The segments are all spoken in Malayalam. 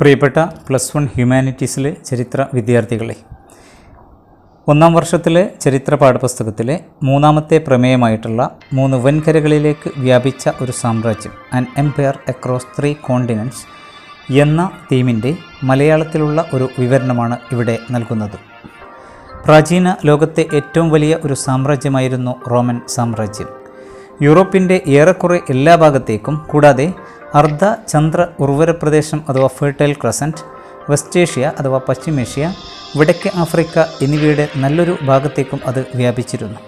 പ്രിയപ്പെട്ട പ്ലസ് വൺ ഹ്യൂമാനിറ്റീസിലെ ചരിത്ര വിദ്യാർത്ഥികളെ ഒന്നാം വർഷത്തിലെ ചരിത്ര പാഠപുസ്തകത്തിലെ മൂന്നാമത്തെ പ്രമേയമായിട്ടുള്ള മൂന്ന് വൻകരകളിലേക്ക് വ്യാപിച്ച ഒരു സാമ്രാജ്യം an empire across three continents എന്ന തീമിന്റെ മലയാളത്തിലുള്ള ഒരു വിവരണമാണ് ഇവിടെ നൽകുന്നത്. പ്രാചീന ലോകത്തെ ഏറ്റവും വലിയ ഒരു സാമ്രാജ്യമായിരുന്നു റോമൻ സാമ്രാജ്യം. യൂറോപ്പിന്റെ ഏറെക്കുറെ എല്ലാ ഭാഗത്തേക്കും കൂടാതെ അർദ്ധ ചന്ദ്ര ഉർവര പ്രദേശം അഥവാ ഫെർട്ടൈൽ ക്രസന്റ് വെസ്റ്റ് ഏഷ്യ അഥവാ പശ്ചിമേഷ്യ വടക്കേ ആഫ്രിക്ക എന്നിവയുടെ നല്ലൊരു ഭാഗത്തേക്കും അത് വ്യാപിച്ചിരുന്നു.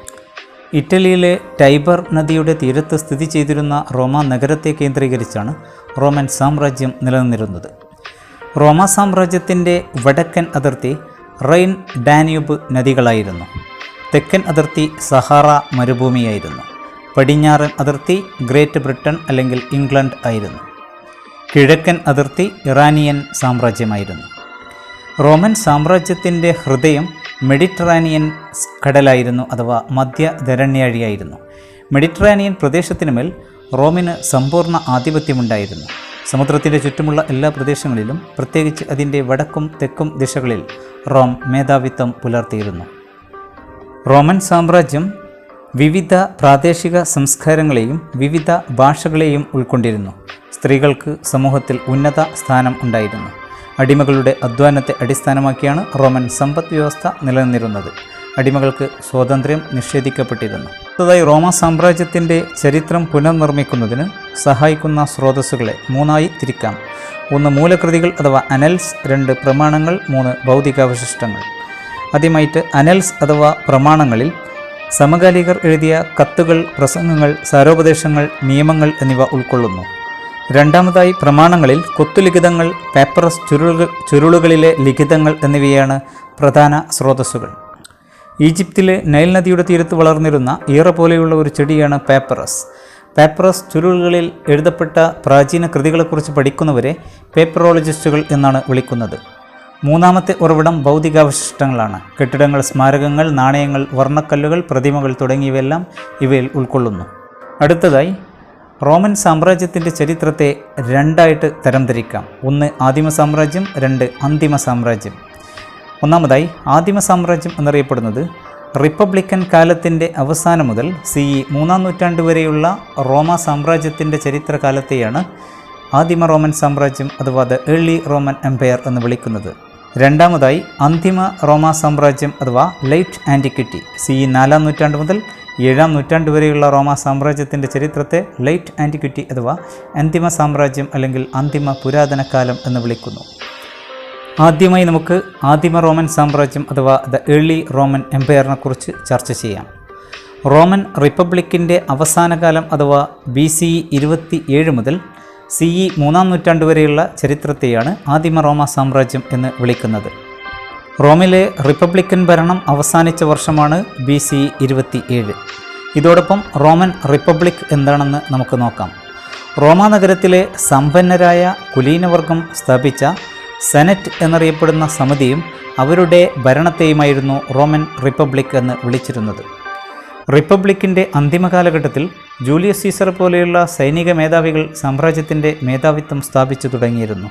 ഇറ്റലിയിലെ ടൈബർ നദിയുടെ തീരത്ത് സ്ഥിതി ചെയ്തിരുന്ന റോമ നഗരത്തെ കേന്ദ്രീകരിച്ചാണ് റോമൻ സാമ്രാജ്യം നിലനിന്നിരുന്നത്. റോമ സാമ്രാജ്യത്തിന്റെ വടക്കൻ അതിർത്തി റൈൻ ഡാന്യൂബ് നദികളായിരുന്നു. തെക്കൻ അതിർത്തി സഹാറ മരുഭൂമിയായിരുന്നു. പടിഞ്ഞാറൻ അതിർത്തി ഗ്രേറ്റ് ബ്രിട്ടൻ അല്ലെങ്കിൽ ഇംഗ്ലണ്ട് ആയിരുന്നു. കിഴക്കൻ അതിർത്തി ഇറാനിയൻ സാമ്രാജ്യമായിരുന്നു. റോമൻ സാമ്രാജ്യത്തിന്റെ ഹൃദയം മെഡിറ്ററാനിയൻ കടലായിരുന്നു അഥവാ മധ്യ ധരണ്യാഴിയായിരുന്നു. മെഡിറ്ററാനിയൻ പ്രദേശത്തിനുമേൽ റോമിന് സമ്പൂർണ ആധിപത്യമുണ്ടായിരുന്നു. സമുദ്രത്തിന്റെ ചുറ്റുമുള്ള എല്ലാ പ്രദേശങ്ങളിലും പ്രത്യേകിച്ച് അതിന്റെ വടക്കും തെക്കും ദിശകളിൽ റോം മേധാവിത്വം പുലർത്തിയിരുന്നു. റോമൻ സാമ്രാജ്യം വിവിധ പ്രാദേശിക സംസ്കാരങ്ങളെയും വിവിധ ഭാഷകളെയും ഉൾക്കൊണ്ടിരുന്നു. സ്ത്രീകൾക്ക് സമൂഹത്തിൽ ഉന്നത സ്ഥാനം ഉണ്ടായിരുന്നു. അടിമകളുടെ അധ്വാനത്തെ അടിസ്ഥാനമാക്കിയാണ് റോമൻ സമ്പദ് വ്യവസ്ഥ നിലനിന്നിരുന്നത്. അടിമകൾക്ക് സ്വാതന്ത്ര്യം നിഷേധിക്കപ്പെട്ടിരുന്നു. അടുത്തതായി റോമ സാമ്രാജ്യത്തിന്റെ ചരിത്രം പുനർനിർമ്മിക്കുന്നതിന് സഹായിക്കുന്ന സ്രോതസ്സുകളെ മൂന്നായി തിരിക്കാം. ഒന്ന് മൂലകൃതികൾ അഥവാ അനൽസ് രണ്ട് പ്രമാണങ്ങൾ മൂന്ന് ഭൗതികാവശിഷ്ടങ്ങൾ. ആദ്യമായിട്ട് അനൽസ് അഥവാ പ്രമാണങ്ങളിൽ സമകാലികർ എഴുതിയ കത്തുകൾ പ്രസംഗങ്ങൾ സാരോപദേശങ്ങൾ നിയമങ്ങൾ എന്നിവ ഉൾക്കൊള്ളുന്നു. രണ്ടാമതായി പ്രമാണങ്ങളിൽ കൊത്തുലിഖിതങ്ങൾ പേപ്പറസ് ചുരുളുകൾ ചുരുളുകളിലെ ലിഖിതങ്ങൾ എന്നിവയാണ് പ്രധാന സ്രോതസ്സുകൾ. ഈജിപ്തിലെ നൈൽ നദിയുടെ തീരത്ത് വളർന്നിരുന്ന ഈറ പോലെയുള്ള ഒരു ചെടിയാണ് പേപ്പറസ്. പേപ്പറസ് ചുരുളുകളിൽ എഴുതപ്പെട്ട പ്രാചീന കൃതികളെക്കുറിച്ച് പഠിക്കുന്നവരെ പേപ്പറോളജിസ്റ്റുകൾ എന്നാണ് വിളിക്കുന്നത്. മൂന്നാമത്തെ ഉറവിടം ഭൗതികാവശിഷ്ടങ്ങളാണ്. കെട്ടിടങ്ങൾ സ്മാരകങ്ങൾ നാണയങ്ങൾ വർണക്കല്ലുകൾ പ്രതിമകൾ തുടങ്ങിയവയെല്ലാം ഇവയിൽ ഉൾക്കൊള്ളുന്നു. അടുത്തതായി റോമൻ സാമ്രാജ്യത്തിന്റെ ചരിത്രത്തെ രണ്ടായിട്ട് തരംതിരിക്കാം. ഒന്ന് ആദിമ സാമ്രാജ്യം രണ്ട് അന്തിമ സാമ്രാജ്യം. ഒന്നാമതായി ആദിമ സാമ്രാജ്യം എന്നറിയപ്പെടുന്നത് റിപ്പബ്ലിക്കൻ കാലത്തിന്റെ അവസാനം മുതൽ സി ഇ മൂന്നാം നൂറ്റാണ്ട് വരെയുള്ള റോമ സാമ്രാജ്യത്തിന്റെ ചരിത്രകാലത്തെയാണ് ആദിമ റോമൻ സാമ്രാജ്യം അഥവാ ദ ഏർലി റോമൻ എംപയർ എന്ന് വിളിക്കുന്നത്. രണ്ടാമതായി അന്തിമ റോമാ സാമ്രാജ്യം അഥവാ ലൈറ്റ് ആന്റിക്വിറ്റി സി നാലാം നൂറ്റാണ്ട് മുതൽ ഏഴാം നൂറ്റാണ്ട് വരെയുള്ള റോമാ സാമ്രാജ്യത്തിന്റെ ചരിത്രത്തെ ലൈറ്റ് ആന്റിക്വിറ്റി അഥവാ അന്തിമ സാമ്രാജ്യം അല്ലെങ്കിൽ അന്തിമ പുരാതന കാലം എന്ന് വിളിക്കുന്നു. ആദ്യമായി നമുക്ക് ആദിമ റോമൻ സാമ്രാജ്യം അഥവാ ദ ഏർലി റോമൻ എംപയറിനെ കുറിച്ച് ചർച്ച ചെയ്യാം. റോമൻ റിപ്പബ്ലിക്കിന്റെ അവസാനകാലം അഥവാ ബി സി ഇരുപത്തി ഏഴ് മുതൽ സി ഇ മൂന്നാം നൂറ്റാണ്ട് വരെയുള്ള ചരിത്രത്തെയാണ് ആദിമ റോമ സാമ്രാജ്യം എന്ന് വിളിക്കുന്നത്. റോമിലെ റിപ്പബ്ലിക്കൻ ഭരണം അവസാനിച്ച വർഷമാണ് ബി സി ഇരുപത്തി ഏഴ് ഇതോടൊപ്പം റോമൻ റിപ്പബ്ലിക് എന്താണെന്ന് നമുക്ക് നോക്കാം. റോമ നഗരത്തിലെ സമ്പന്നരായ കുലീനവർഗം സ്ഥാപിച്ച സെനറ്റ് എന്നറിയപ്പെടുന്ന സമിതിയും അവരുടെ ഭരണത്തെയുമായിരുന്നു റോമൻ റിപ്പബ്ലിക് എന്ന് വിളിച്ചിരുന്നത്. റിപ്പബ്ലിക്കിന്റെ അന്തിമ കാലഘട്ടത്തിൽ ജൂലിയസ് സീസർ പോലെയുള്ള സൈനിക മേധാവികൾ സാമ്രാജ്യത്തിന്റെ മേധാവിത്വം സ്ഥാപിച്ചു തുടങ്ങിയിരുന്നു.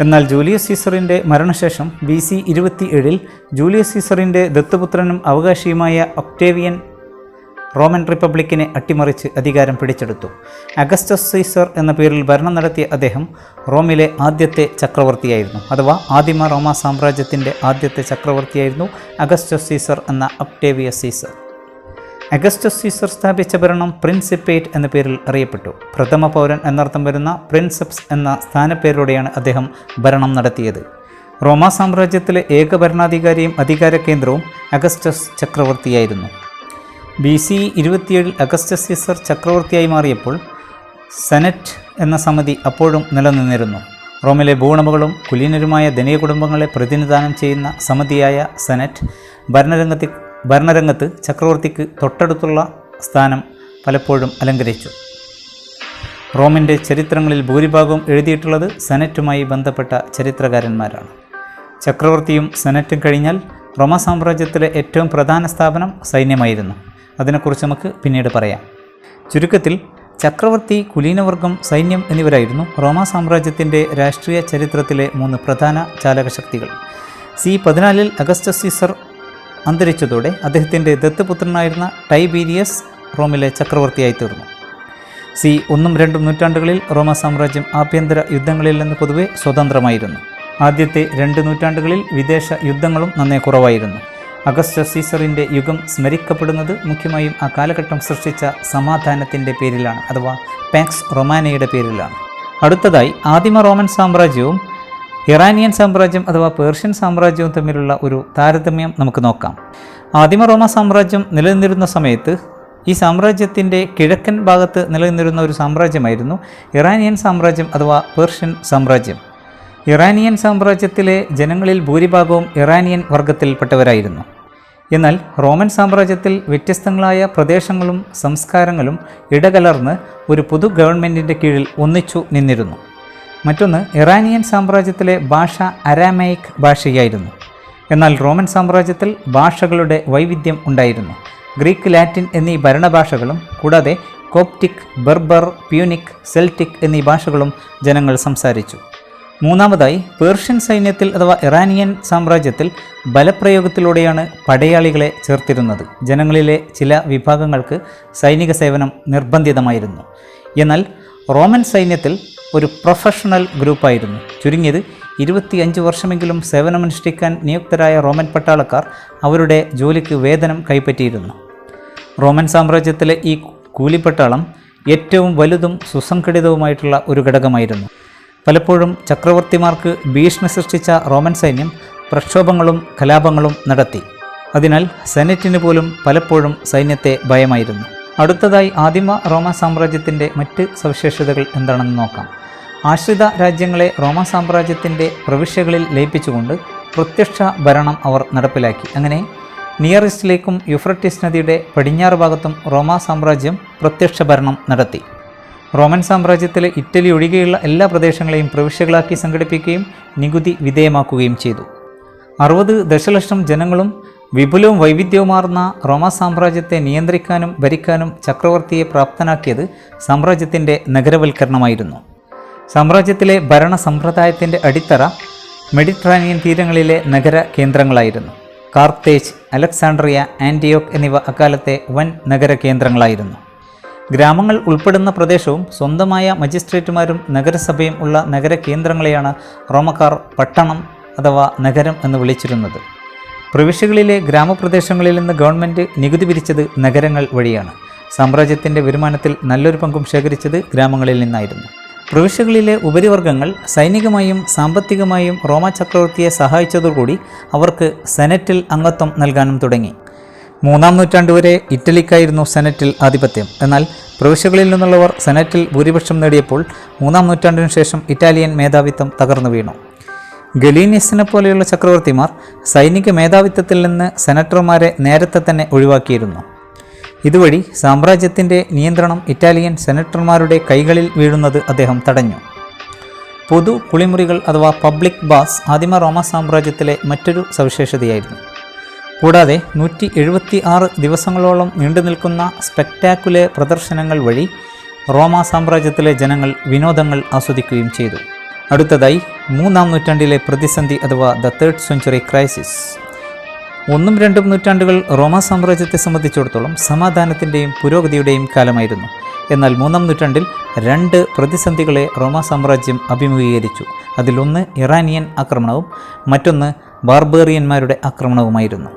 എന്നാൽ ജൂലിയസ് സീസറിന്റെ മരണശേഷം ബി സി ഇരുപത്തി ഏഴിൽ ജൂലിയസ് സീസറിന്റെ ദത്തുപുത്രനും അവകാശിയുമായ ഒക്ടേവിയൻ റോമൻ റിപ്പബ്ലിക്കിനെ അട്ടിമറിച്ച് അധികാരം പിടിച്ചെടുത്തു. അഗസ്റ്റസ് സീസർ എന്ന പേരിൽ ഭരണം നടത്തിയ അദ്ദേഹം റോമിലെ ആദ്യത്തെ ചക്രവർത്തിയായിരുന്നു. അഥവാ ആദിമ റോമ സാമ്രാജ്യത്തിന്റെ ആദ്യത്തെ ചക്രവർത്തിയായിരുന്നു അഗസ്റ്റസ് സീസർ എന്ന ഒക്ടേവിയസ് സീസർ. അഗസ്റ്റസ് സീസർ സ്ഥാപിച്ച ഭരണം പ്രിൻസിപ്പേറ്റ് എന്ന പേരിൽ അറിയപ്പെട്ടു. പ്രഥമ പൗരൻ എന്നർത്ഥം വരുന്ന പ്രിൻസെപ്സ് എന്ന സ്ഥാനപ്പേരോടെയാണ് അദ്ദേഹം ഭരണം നടത്തിയത്. റോമാ സാമ്രാജ്യത്തിലെ ഏക ഭരണാധികാരിയും അധികാര കേന്ദ്രവും അഗസ്റ്റസ് ചക്രവർത്തിയായിരുന്നു. ബി സി ഇരുപത്തിയേഴിൽ അഗസ്റ്റസ് സീസർ ചക്രവർത്തിയായി മാറിയപ്പോൾ സെനറ്റ് എന്ന സമിതി അപ്പോഴും നിലനിന്നിരുന്നു. റോമിലെ ഭൂണമകളും കുലീനരുമായ ധനിക കുടുംബങ്ങളെ പ്രതിനിധാനം ചെയ്യുന്ന സമിതിയായ സെനറ്റ് ഭരണരംഗത്തെ ഭരണരംഗത്ത് ചക്രവർത്തിക്ക് തൊട്ടടുത്തുള്ള സ്ഥാനം പലപ്പോഴും അലങ്കരിച്ചു. റോമിന്റെ ചരിത്രങ്ങളിൽ ഭൂരിഭാഗവും എഴുതിയിട്ടുള്ളത് സെനറ്റുമായി ബന്ധപ്പെട്ട ചരിത്രകാരന്മാരാണ്. ചക്രവർത്തിയും സെനറ്റും കഴിഞ്ഞാൽ റോമ സാമ്രാജ്യത്തിലെ ഏറ്റവും പ്രധാന സ്ഥാപനം സൈന്യമായിരുന്നു. അതിനെക്കുറിച്ച് നമുക്ക് പിന്നീട് പറയാം. ചുരുക്കത്തിൽ ചക്രവർത്തി കുലീനവർഗം സൈന്യം എന്നിവരായിരുന്നു റോമ സാമ്രാജ്യത്തിന്റെ രാഷ്ട്രീയ ചരിത്രത്തിലെ മൂന്ന് പ്രധാന ചാലകശക്തികൾ. സി പതിനാലിൽ അഗസ്റ്റസ് സീസർ അന്തരിച്ചതോടെ അദ്ദേഹത്തിന്റെ ദത്തുപുത്രനായിരുന്ന ടൈബീരിയസ് റോമിലെ ചക്രവർത്തിയായി തീർന്നു സി ഒന്നും രണ്ടും നൂറ്റാണ്ടുകളിൽ റോമ സാമ്രാജ്യം ആഭ്യന്തര യുദ്ധങ്ങളിൽ നിന്ന് പൊതുവെ സ്വതന്ത്രമായിരുന്നു. ആദ്യത്തെ രണ്ട് നൂറ്റാണ്ടുകളിൽ വിദേശ യുദ്ധങ്ങളും നന്നേ കുറവായിരുന്നു. അഗസ്റ്റ സീസറിന്റെ യുഗം സ്മരിക്കപ്പെടുന്നത് മുഖ്യമായും ആ കാലഘട്ടം സൃഷ്ടിച്ച സമാധാനത്തിന്റെ പേരിലാണ് അഥവാ പാക്സ് റൊമാനയുടെ പേരിലാണ്. അടുത്തതായി ആദിമ റോമൻ സാമ്രാജ്യവും ഇറാനിയൻ സാമ്രാജ്യം അഥവാ പേർഷ്യൻ സാമ്രാജ്യവും തമ്മിലുള്ള ഒരു താരതമ്യം നമുക്ക് നോക്കാം. ആദിമ റോമ സാമ്രാജ്യം നിലനിന്നിരുന്ന സമയത്ത് ഈ സാമ്രാജ്യത്തിന്റെ കിഴക്കൻ ഭാഗത്ത് നിലനിന്നിരുന്ന ഒരു സാമ്രാജ്യമായിരുന്നു ഇറാനിയൻ സാമ്രാജ്യം അഥവാ പേർഷ്യൻ സാമ്രാജ്യം. ഇറാനിയൻ സാമ്രാജ്യത്തിലെ ജനങ്ങളിൽ ഭൂരിഭാഗവും ഇറാനിയൻ വർഗത്തിൽപ്പെട്ടവരായിരുന്നു. എന്നാൽ റോമൻ സാമ്രാജ്യത്തിൽ വ്യത്യസ്തങ്ങളായ പ്രദേശങ്ങളും സംസ്കാരങ്ങളും ഇടകലർന്ന് ഒരു പൊതു ഗവൺമെന്റിന്റെ കീഴിൽ ഒന്നിച്ചു നിന്നിരുന്നു. മറ്റൊന്ന് ഇറാനിയൻ സാമ്രാജ്യത്തിലെ ഭാഷ അരാമയിക് ഭാഷയായിരുന്നു. എന്നാൽ റോമൻ സാമ്രാജ്യത്തിൽ ഭാഷകളുടെ വൈവിധ്യം ഉണ്ടായിരുന്നു. ഗ്രീക്ക് ലാറ്റിൻ എന്നീ ഭരണഭാഷകളും കൂടാതെ കോപ്റ്റിക് ബർബർ പ്യൂനിക് സെൽറ്റിക് എന്നീ ഭാഷകളും ജനങ്ങൾ സംസാരിച്ചു. മൂന്നാമതായി പേർഷ്യൻ സൈന്യത്തിൽ അഥവാ ഇറാനിയൻ സാമ്രാജ്യത്തിൽ ബലപ്രയോഗത്തിലൂടെയാണ് പടയാളികളെ ചേർത്തിരുന്നത്. ജനങ്ങളിലെ ചില വിഭാഗങ്ങൾക്ക് സൈനിക സേവനം നിർബന്ധിതമായിരുന്നു. എന്നാൽ റോമൻ സൈന്യത്തിൽ ഒരു പ്രൊഫഷണൽ ഗ്രൂപ്പായിരുന്നു. ചുരുങ്ങിയത് ഇരുപത്തിയഞ്ച് വർഷമെങ്കിലും സേവനമനുഷ്ഠിക്കാൻ നിയുക്തരായ റോമൻ പട്ടാളക്കാർ അവരുടെ ജോലിക്ക് വേതനം കൈപ്പറ്റിയിരുന്നു. റോമൻ സാമ്രാജ്യത്തിലെ ഈ കൂലിപ്പട്ടാളം ഏറ്റവും വലുതും സുസംഘടിതവുമായിട്ടുള്ള ഒരു ഘടകമായിരുന്നു. പലപ്പോഴും ചക്രവർത്തിമാർക്ക് ഭീഷണി സൃഷ്ടിച്ച റോമൻ സൈന്യം പ്രക്ഷോഭങ്ങളും കലാപങ്ങളും നടത്തി. അതിനാൽ സെനറ്റിന് പോലും പലപ്പോഴും സൈന്യത്തെ ഭയമായിരുന്നു. അടുത്തതായി ആദിമ റോമ സാമ്രാജ്യത്തിന്റെ മറ്റ് സവിശേഷതകൾ എന്താണെന്ന് നോക്കാം. ആശ്രിത രാജ്യങ്ങളെ റോമ സാമ്രാജ്യത്തിന്റെ പ്രവിശ്യകളിൽ ലയിപ്പിച്ചുകൊണ്ട് പ്രത്യക്ഷ ഭരണം അവർ നടപ്പിലാക്കി. അങ്ങനെ നിയർ ഈസ്റ്റിലേക്കും യുഫ്രട്ടിസ് നദിയുടെ പടിഞ്ഞാറ് ഭാഗത്തും റോമ സാമ്രാജ്യം പ്രത്യക്ഷ ഭരണം നടത്തി. റോമൻ സാമ്രാജ്യത്തിലെ ഇറ്റലി ഒഴികെയുള്ള എല്ലാ പ്രദേശങ്ങളെയും പ്രവിശ്യകളാക്കി സംഘടിപ്പിക്കുകയും നികുതി വിധേയമാക്കുകയും ചെയ്തു. അറുപത് ദശലക്ഷം ജനങ്ങളും വിപുലവും വൈവിധ്യവുമാർന്ന റോമ സാമ്രാജ്യത്തെ നിയന്ത്രിക്കാനും ഭരിക്കാനും ചക്രവർത്തിയെ പ്രാപ്തനാക്കിയത് സാമ്രാജ്യത്തിന്റെ നഗരവൽക്കരണമായിരുന്നു. സാമ്രാജ്യത്തിലെ ഭരണ സമ്പ്രദായത്തിന്റെ അടിത്തറ മെഡിറ്ററേനിയൻ തീരങ്ങളിലെ നഗര കേന്ദ്രങ്ങളായിരുന്നു. കാർത്തേജ് അലക്സാണ്ട്രിയ ആന്റിയോക്ക് എന്നിവ അക്കാലത്തെ വൻ നഗര കേന്ദ്രങ്ങളായിരുന്നു. ഗ്രാമങ്ങൾ ഉൾപ്പെടുന്ന പ്രദേശവും സ്വന്തമായ മജിസ്ട്രേറ്റുമാരും നഗരസഭയും ഉള്ള നഗര കേന്ദ്രങ്ങളെയാണ് റോമക്കാർ പട്ടണം അഥവാ നഗരം എന്ന് വിളിച്ചിരുന്നത്. പ്രവിശ്യകളിലെ ഗ്രാമപ്രദേശങ്ങളിൽ നിന്ന് ഗവൺമെന്റ് നികുതി പിരിച്ചത് നഗരങ്ങൾ വഴിയാണ്. സാമ്രാജ്യത്തിന്റെ വരുമാനത്തിൽ നല്ലൊരു പങ്കും ശേഖരിച്ചത് ഗ്രാമങ്ങളിൽ നിന്നായിരുന്നു. പ്രവിശ്യകളിലെ ഉപരിവർഗങ്ങൾ സൈനികമായും സാമ്പത്തികമായും റോമ ചക്രവർത്തിയെ സഹായിച്ചതോടുകൂടി അവർക്ക് സെനറ്റിൽ അംഗത്വം നൽകാനും തുടങ്ങി. മൂന്നാം നൂറ്റാണ്ട് വരെ ഇറ്റലിക്കായിരുന്നു സെനറ്റിൽ ആധിപത്യം. എന്നാൽ പ്രവിശ്യകളിൽ നിന്നുള്ളവർ സെനറ്റിൽ ഭൂരിപക്ഷം നേടിയപ്പോൾ മൂന്നാം നൂറ്റാണ്ടിനു ശേഷം ഇറ്റാലിയൻ മേധാവിത്വം തകർന്നു വീണു. ഗലീനിയസിനെ പോലെയുള്ള ചക്രവർത്തിമാർ സൈനിക മേധാവിത്വത്തിൽ നിന്ന് സെനറ്റർമാരെ നേരത്തെ തന്നെ ഒഴിവാക്കിയിരുന്നു. ഇതുവഴി സാമ്രാജ്യത്തിന്റെ നിയന്ത്രണം ഇറ്റാലിയൻ സെനറ്റർമാരുടെ കൈകളിൽ വീഴുന്നത് അദ്ദേഹം തടഞ്ഞു. പൊതു കുളിമുറികൾ അഥവാ പബ്ലിക് ബാസ് ആദിമ റോമ സാമ്രാജ്യത്തിലെ മറ്റൊരു സവിശേഷതയായിരുന്നു. കൂടാതെ നൂറ്റി എഴുപത്തി ആറ് ദിവസങ്ങളോളം നീണ്ടു നിൽക്കുന്ന സ്പെക്ടാക്കുലർ പ്രദർശനങ്ങൾ വഴി റോമ സാമ്രാജ്യത്തിലെ ജനങ്ങൾ വിനോദങ്ങൾ ആസ്വദിക്കുകയും ചെയ്തു. അടുത്തതായി മൂന്നാം നൂറ്റാണ്ടിലെ പ്രതിസന്ധി അഥവാ ദ തേർഡ് സെഞ്ചുറി ക്രൈസിസ്. ഒന്നും രണ്ടും നൂറ്റാണ്ടുകൾ റോമാ സാമ്രാജ്യത്തെ സംബന്ധിച്ചിടത്തോളം സമാധാനത്തിന്റെയും പുരോഗതിയുടെയും കാലമായിരുന്നു. എന്നാൽ മൂന്നാം നൂറ്റാണ്ടിൽ രണ്ട് പ്രതിസന്ധികളെ റോമാ സാമ്രാജ്യം അഭിമുഖീകരിച്ചു. അതിലൊന്ന് ഇറാനിയൻ ആക്രമണവും മറ്റൊന്ന് ബാർബേറിയന്മാരുടെ ആക്രമണവുമായിരുന്നു.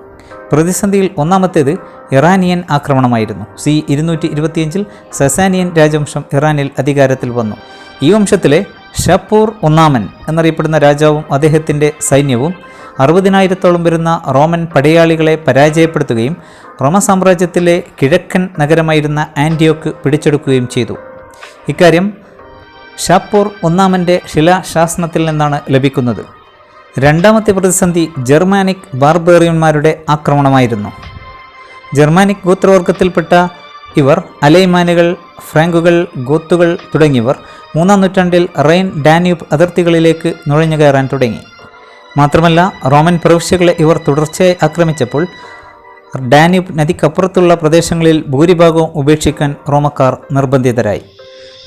പ്രതിസന്ധിയിൽ ഒന്നാമത്തേത് ഇറാനിയൻ ആക്രമണമായിരുന്നു. സി ഇരുന്നൂറ്റി ഇരുപത്തിയഞ്ചിൽ സസാനിയൻ രാജവംശം ഇറാനിൽ അധികാരത്തിൽ വന്നു. ഈ വംശത്തിലെ ഷപ്പൂർ ഒന്നാമൻ എന്നറിയപ്പെടുന്ന രാജാവും അദ്ദേഹത്തിന്റെ സൈന്യവും അറുപതിനായിരത്തോളം വരുന്ന റോമൻ പടയാളികളെ പരാജയപ്പെടുത്തുകയും റോമ സാമ്രാജ്യത്തിലെ കിഴക്കൻ നഗരമായിരുന്ന ആന്റിയോക്ക് പിടിച്ചെടുക്കുകയും ചെയ്തു. ഇക്കാര്യം ഷാപ്പൂർ ഒന്നാമന്റെ ശിലാശാസനത്തിൽ നിന്നാണ് ലഭിക്കുന്നത്. രണ്ടാമത്തെ പ്രതിസന്ധി ജർമാനിക് ബാർബേറിയന്മാരുടെ ആക്രമണമായിരുന്നു. ജർമാനിക് ഗോത്രവർഗത്തിൽപ്പെട്ട ഇവർ അലൈമാനുകൾ ഫ്രാങ്കുകൾ ഗോത്തുകൾ തുടങ്ങിയവർ മൂന്നാം നൂറ്റാണ്ടിൽ റെയിൻ ഡാന്യൂബ് അതിർത്തികളിലേക്ക് നുഴഞ്ഞുകയറാൻ തുടങ്ങി. മാത്രമല്ല റോമൻ പ്രവിശ്യകളെ ഇവർ തുടർച്ചയായി ആക്രമിച്ചപ്പോൾ ഡാന്യൂബ് നദിക്കപ്പുറത്തുള്ള പ്രദേശങ്ങളിൽ ഭൂരിഭാഗവും ഉപേക്ഷിക്കാൻ റോമക്കാർ നിർബന്ധിതരായി.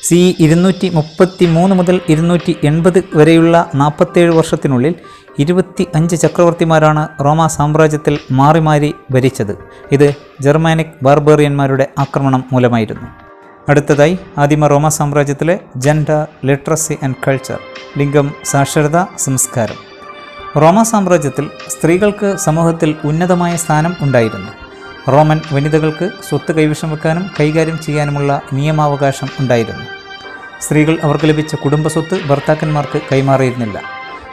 സി ഇരുന്നൂറ്റി മുപ്പത്തി മൂന്ന് മുതൽ ഇരുന്നൂറ്റി എൺപത് വരെയുള്ള നാൽപ്പത്തേഴ് വർഷത്തിനുള്ളിൽ ഇരുപത്തി അഞ്ച് ചക്രവർത്തിമാരാണ് റോമ സാമ്രാജ്യത്തിൽ മാറി മാറി ഭരിച്ചത്. ഇത് ജർമാനിക് ബാർബേറിയന്മാരുടെ ആക്രമണം മൂലമായിരുന്നു. അടുത്തതായി ആദിമ റോമ സാമ്രാജ്യത്തിലെ ജെൻഡർ ലിറ്ററസി ആൻഡ് കൾച്ചർ ലിംഗം സാക്ഷരത സംസ്കാരം. റോമ സാമ്രാജ്യത്തിൽ സ്ത്രീകൾക്ക് സമൂഹത്തിൽ ഉന്നതമായ സ്ഥാനം ഉണ്ടായിരുന്നു. റോമൻ വനിതകൾക്ക് സ്വത്ത് കൈവശം വെക്കാനും കൈകാര്യം ചെയ്യാനുമുള്ള നിയമാവകാശം ഉണ്ടായിരുന്നു. സ്ത്രീകൾ അവർക്ക് ലഭിച്ച കുടുംബ സ്വത്ത് ഭർത്താക്കന്മാർക്ക് കൈമാറിയിരുന്നില്ല.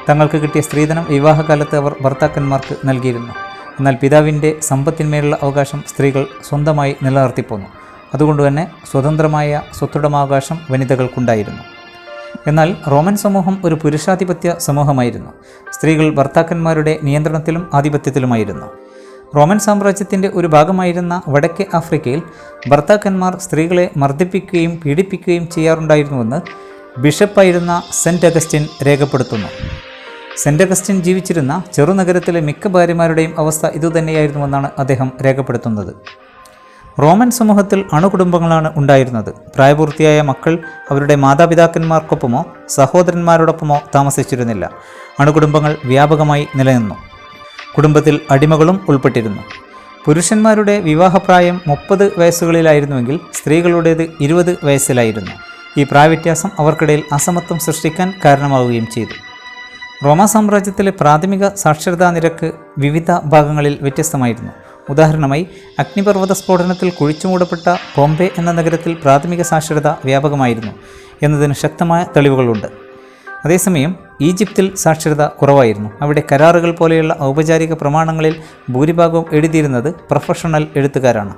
തങ്ങൾക്ക് കിട്ടിയ സ്ത്രീധനം വിവാഹകാലത്ത് അവർ ഭർത്താക്കന്മാർക്ക് നൽകിയിരുന്നു. എന്നാൽ പിതാവിന്റെ സമ്പത്തിന്മേലുള്ള അവകാശം സ്ത്രീകൾ സ്വന്തമായി നിലനിർത്തിപ്പോന്നു. അതുകൊണ്ടുതന്നെ സ്വതന്ത്രമായ സ്വത്തുടമാവകാശം വനിതകൾക്കുണ്ടായിരുന്നു. എന്നാൽ റോമൻ സമൂഹം ഒരു പുരുഷാധിപത്യ സമൂഹമായിരുന്നു. സ്ത്രീകൾ ഭർത്താക്കന്മാരുടെ നിയന്ത്രണത്തിലും ആധിപത്യത്തിലുമായിരുന്നു. റോമൻ സാമ്രാജ്യത്തിന്റെ ഒരു ഭാഗമായിരുന്ന വടക്കേ ആഫ്രിക്കയിൽ ഭർത്താക്കന്മാർ സ്ത്രീകളെ മർദ്ദിപ്പിക്കുകയും പീഡിപ്പിക്കുകയും ചെയ്യാറുണ്ടായിരുന്നുവെന്ന് ബിഷപ്പായിരുന്ന സെന്റ് അഗസ്റ്റിൻ രേഖപ്പെടുത്തുന്നു. സെന്റ് അഗസ്റ്റിൻ ജീവിച്ചിരുന്ന ചെറുനഗരത്തിലെ മിക്ക ഭാര്യമാരുടെയും അവസ്ഥ ഇതുതന്നെയായിരുന്നുവെന്നാണ് അദ്ദേഹം രേഖപ്പെടുത്തുന്നത്. റോമൻ സമൂഹത്തിൽ അണുകുടുംബങ്ങളാണ് ഉണ്ടായിരുന്നത്. പ്രായപൂർത്തിയായ മക്കൾ അവരുടെ മാതാപിതാക്കന്മാർക്കൊപ്പമോ സഹോദരന്മാരോടൊപ്പമോ താമസിച്ചിരുന്നില്ല. അണുകുടുംബങ്ങൾ വ്യാപകമായി നിലനിന്നു. കുടുംബത്തിൽ അടിമകളും ഉൾപ്പെട്ടിരുന്നു. പുരുഷന്മാരുടെ വിവാഹപ്രായം മുപ്പത് വയസ്സുകളിലായിരുന്നുവെങ്കിൽ സ്ത്രീകളുടേത് ഇരുപത് വയസ്സിലായിരുന്നു. ഈ പ്രായവ്യത്യാസം അവർക്കിടയിൽ അസമത്വം സൃഷ്ടിക്കാൻ കാരണമാവുകയും ചെയ്തു. റോമാ സാമ്രാജ്യത്തിലെ പ്രാഥമിക സാക്ഷരതാ നിരക്ക് വിവിധ ഭാഗങ്ങളിൽ വ്യത്യസ്തമായിരുന്നു. ഉദാഹരണമായി അഗ്നിപർവത സ്ഫോടനത്തിൽ കുഴിച്ചുമൂടപ്പെട്ട ബോംബെ എന്ന നഗരത്തിൽ പ്രാഥമിക സാക്ഷരത വ്യാപകമായിരുന്നു എന്നതിന് ശക്തമായ തെളിവുകളുണ്ട്. അതേസമയം ഈജിപ്തിൽ സാക്ഷരത കുറവായിരുന്നു. അവിടെ കരാറുകൾ പോലെയുള്ള ഔപചാരിക പ്രമാണങ്ങളിൽ ഭൂരിഭാഗവും എഴുതിയിരുന്നത് പ്രൊഫഷണൽ എഴുത്തുകാരാണ്.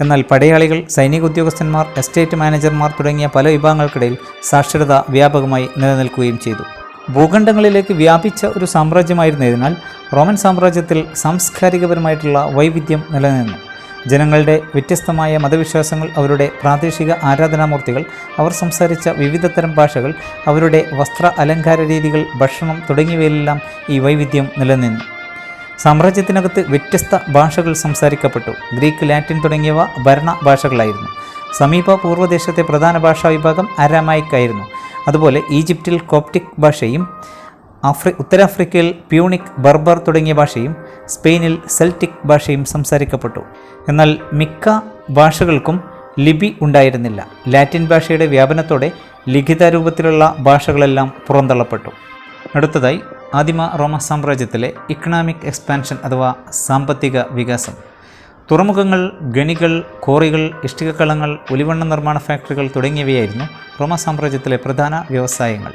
എന്നാൽ പടയാളികൾ സൈനിക ഉദ്യോഗസ്ഥന്മാർ എസ്റ്റേറ്റ് മാനേജർമാർ തുടങ്ങിയ പല വിഭാഗങ്ങൾക്കിടയിൽ സാക്ഷരത വ്യാപകമായി നിലനിൽക്കുകയും ചെയ്തു. ഭൂഖണ്ഡങ്ങളിലേക്ക് വ്യാപിച്ച ഒരു സാമ്രാജ്യമായിരുന്നതിനാൽ റോമൻ സാമ്രാജ്യത്തിൽ സാംസ്കാരികപരമായിട്ടുള്ള വൈവിധ്യം നിലനിന്നു. ജനങ്ങളുടെ വ്യത്യസ്തമായ മതവിശ്വാസങ്ങൾ അവരുടെ പ്രാദേശിക ആരാധനാമൂർത്തികൾ അവർ സംസാരിച്ച വിവിധതരം ഭാഷകൾ അവരുടെ വസ്ത്ര അലങ്കാര രീതികൾ ഭക്ഷണം തുടങ്ങിയവയിലെല്ലാം ഈ വൈവിധ്യം നിലനിന്നു. സാമ്രാജ്യത്തിനകത്ത് വ്യത്യസ്ത ഭാഷകൾ സംസാരിക്കപ്പെട്ടു. ഗ്രീക്ക് ലാറ്റിൻ തുടങ്ങിയവ ഭരണ ഭാഷകളായിരുന്നു. സമീപ പൂർവദേശത്തെ പ്രധാന ഭാഷാ വിഭാഗം അരാമായിക് ആയിരുന്നു അതുപോലെ ഈജിപ്തിൽ കോപ്റ്റിക് ഭാഷയും ആഫ്രി ഉത്തരാഫ്രിക്കയിൽ പ്യൂണിക് ബർബർ തുടങ്ങിയ ഭാഷയും സ്പെയിനിൽ സെൽറ്റിക് ഭാഷയും സംസാരിക്കപ്പെട്ടു. എന്നാൽ മിക്ക ഭാഷകൾക്കും ലിപി ഉണ്ടായിരുന്നില്ല. ലാറ്റിൻ ഭാഷയുടെ വ്യാപനത്തോടെ ലിഖിത രൂപത്തിലുള്ള ഭാഷകളെല്ലാം പുറന്തള്ളപ്പെട്ടു. അടുത്തതായി ആദിമ റോമ സാമ്രാജ്യത്തിലെ ഇക്കണോമിക് എക്സ്പാൻഷൻ അഥവാ സാമ്പത്തിക വികാസം. തുറമുഖങ്ങൾ ഗണികൾ കോറികൾ ഇഷ്ടികക്കളങ്ങൾ ഒലിവെണ്ണ നിർമ്മാണ ഫാക്ടറികൾ തുടങ്ങിയവയായിരുന്നു റോമ സാമ്രാജ്യത്തിലെ പ്രധാന വ്യവസായങ്ങൾ.